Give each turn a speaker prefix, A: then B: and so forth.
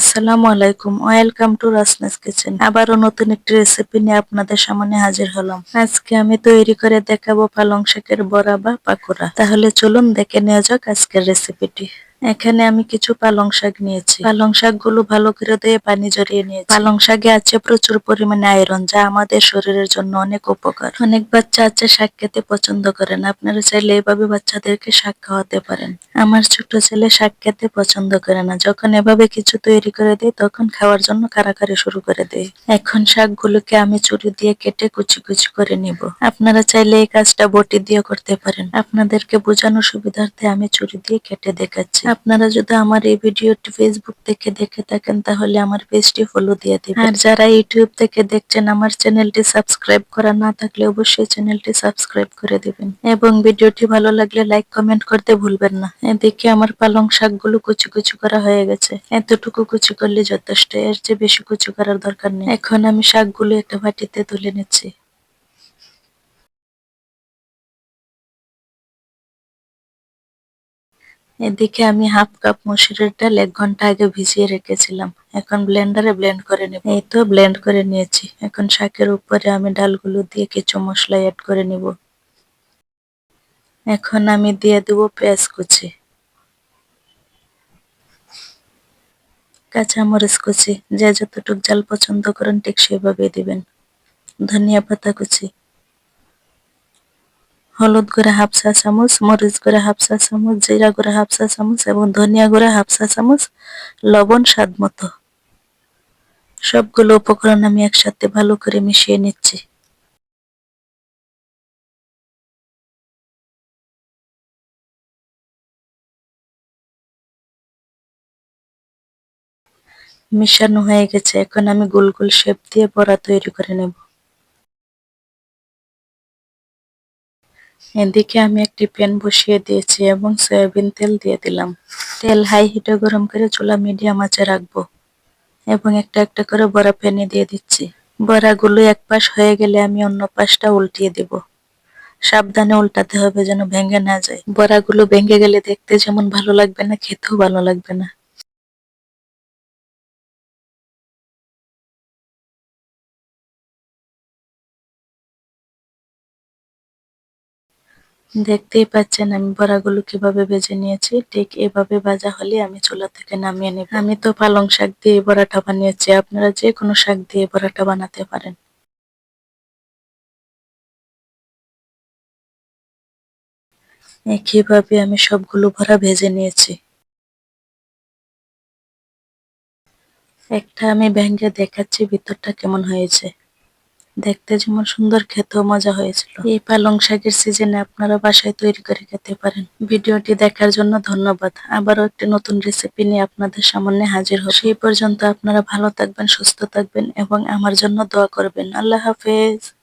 A: আসসালামু আলাইকুম। Welcome to রাসনাস kitchen আবারও নতুন একটি রেসিপি নিয়ে আপনাদের সামনে হাজির হলাম। আজকে আমি তৈরি করে দেখাবো পালং শাকের বড়া বা পাকোড়া। তাহলে চলুন দেখে নেওয়া যাক আজকের রেসিপিটি এখানে আমি কিছু পালং শাক নিয়েছি। পালং শাকগুলো ভালো করে দিয়ে পানি জড়িয়ে নিয়েছি। পালং শাকে আছে প্রচুর পরিমাণে আয়রন, যা আমাদের শরীরের জন্য অনেক উপকার। অনেক বাচ্চা আছে শাক খেতে পছন্দ করেন আপনারা চাইলে এভাবে বাচ্চাদেরকে শাক খাওয়াতে পারেন। আমার ছোট ছেলে শাক খেতে পছন্দ করে না। যখন এভাবে কিছু তৈরি করে দেয়, তখন খাওয়ার জন্য কারাকারি শুরু করে দেয়। এখন শাকগুলোকে আমি চুরি দিয়ে কেটে কুচি কুচি করে নিব। আপনারা চাইলে এই কাজটা বটি দিয়ে করতে পারেন। আপনাদেরকে বোঝানোর সুবিধার্থে আমি চুরি দিয়ে কেটে দেখাচ্ছি। আপনারা যদি আমার এই ভিডিওটি ফেসবুক থেকে দেখে থাকেন, তাহলে আমার পেজটি ফলো দিয়ে দিবেন। আর যারা ইউটিউব থেকে দেখছেন, আমার চ্যানেলটি সাবস্ক্রাইব করা না থাকলে অবশ্যই চ্যানেলটি সাবস্ক্রাইব করে দিবেন। এবং ভিডিওটি ভালো লাগলে লাইক কমেন্ট করতে ভুলবেন না। এদিকে আমার পালং শাকগুলো কুচি কুচি করা হয়ে গেছে। এতটুকু কুচি করলে যথেষ্ট, এর চেয়ে বেশি কুচি করার দরকার নেই। এখন আমি শাকগুলো একটা বাটিতে তুলে নিচ্ছি। এদিকে আমি হাফ কাপ মসুরের ডাল এক ঘণ্টা আগে ভিজিয়ে রেখেছিলাম। এখন ব্লেন্ডারে ব্লেন্ড করে নেব। এই তো ব্লেন্ড করে নিয়েছি। এখন শাকের উপরে আমি ডালগুলো দিয়ে কিছু মশলা অ্যাড করে নিব। এখন আমি দিয়ে দেব পেঁয়াজ কুচি। কাঁচামরিচ কুচি। যে যতটুক জাল পছন্দ করেন ঠিক সেভাবে দিবেন। ধনিয়া পাতা কুচি। হলুদ গুঁড়া হাফ চা চামচ, মরিচ গুঁড়া হাফ চা চামচ, জিরা গুঁড়া হাফ চা চামচ এবং ধনিয়া গুঁড়া হাফ চা চামচ, লবণ স্বাদ মতো। সবগুলো উপকরণ আমি একসাথে ভালো করে মিশিয়ে নিচ্ছি। মিশানো হয়ে গেছে। এখন আমি গোল গোল শেপ দিয়ে বড়া তৈরি করে নেব। এদিকে আমি একটি প্যান বসিয়ে দিয়েছি এবং সয়াবিন তেল দিয়ে দিলাম। তেল হাই হিটে গরম করে চুলা মিডিয়াম আঁচে রাখব এবং একটা একটা করে বড়া প্যানে দিয়ে দিচ্ছি। বড়াগুলো এক পাশ হয়ে গেলে আমি অন্য পাশটা উল্টিয়ে দেব। সাবধানে উল্টাতে হবে যেন ভেঙে না যায়। বড়াগুলো ভেঙে গেলে দেখতে যেমন ভালো লাগবে না, খেতেও ভালো লাগবে না। দেখতেই পাচ্ছেন আমি বড়াগুলো কীভাবে ভেজে নিয়েছি। ঠিক এভাবে ভাজা হলে আমি চুলা থেকে নামিয়ে নেব। আমি তো পালং শাক দিয়ে বড়াটা বানিয়েছি। আপনারা যে কোনো শাক দিয়ে বড়াটা বানাতে পারেন। একইভাবে আমি সবগুলো ভরা ভেজে নিয়েছি। একটা আমি ভেঙে দেখাচ্ছি ভিতরটা কেমন হয়েছে। দেখতে যেমন সুন্দর, খেতেও মজা হয়েছিল। এই পালং শাকের সিজনে আপনারা বাসায় তৈরি করে খেতে পারেন। ভিডিওটি দেখার জন্য ধন্যবাদ। আবারও একটি নতুন রেসিপি নিয়ে আপনাদের সামনে হাজির হব। সেই পর্যন্ত আপনারা ভালো থাকবেন, সুস্থ থাকবেন এবং আমার জন্য দোয়া করবেন। আল্লাহ হাফেজ।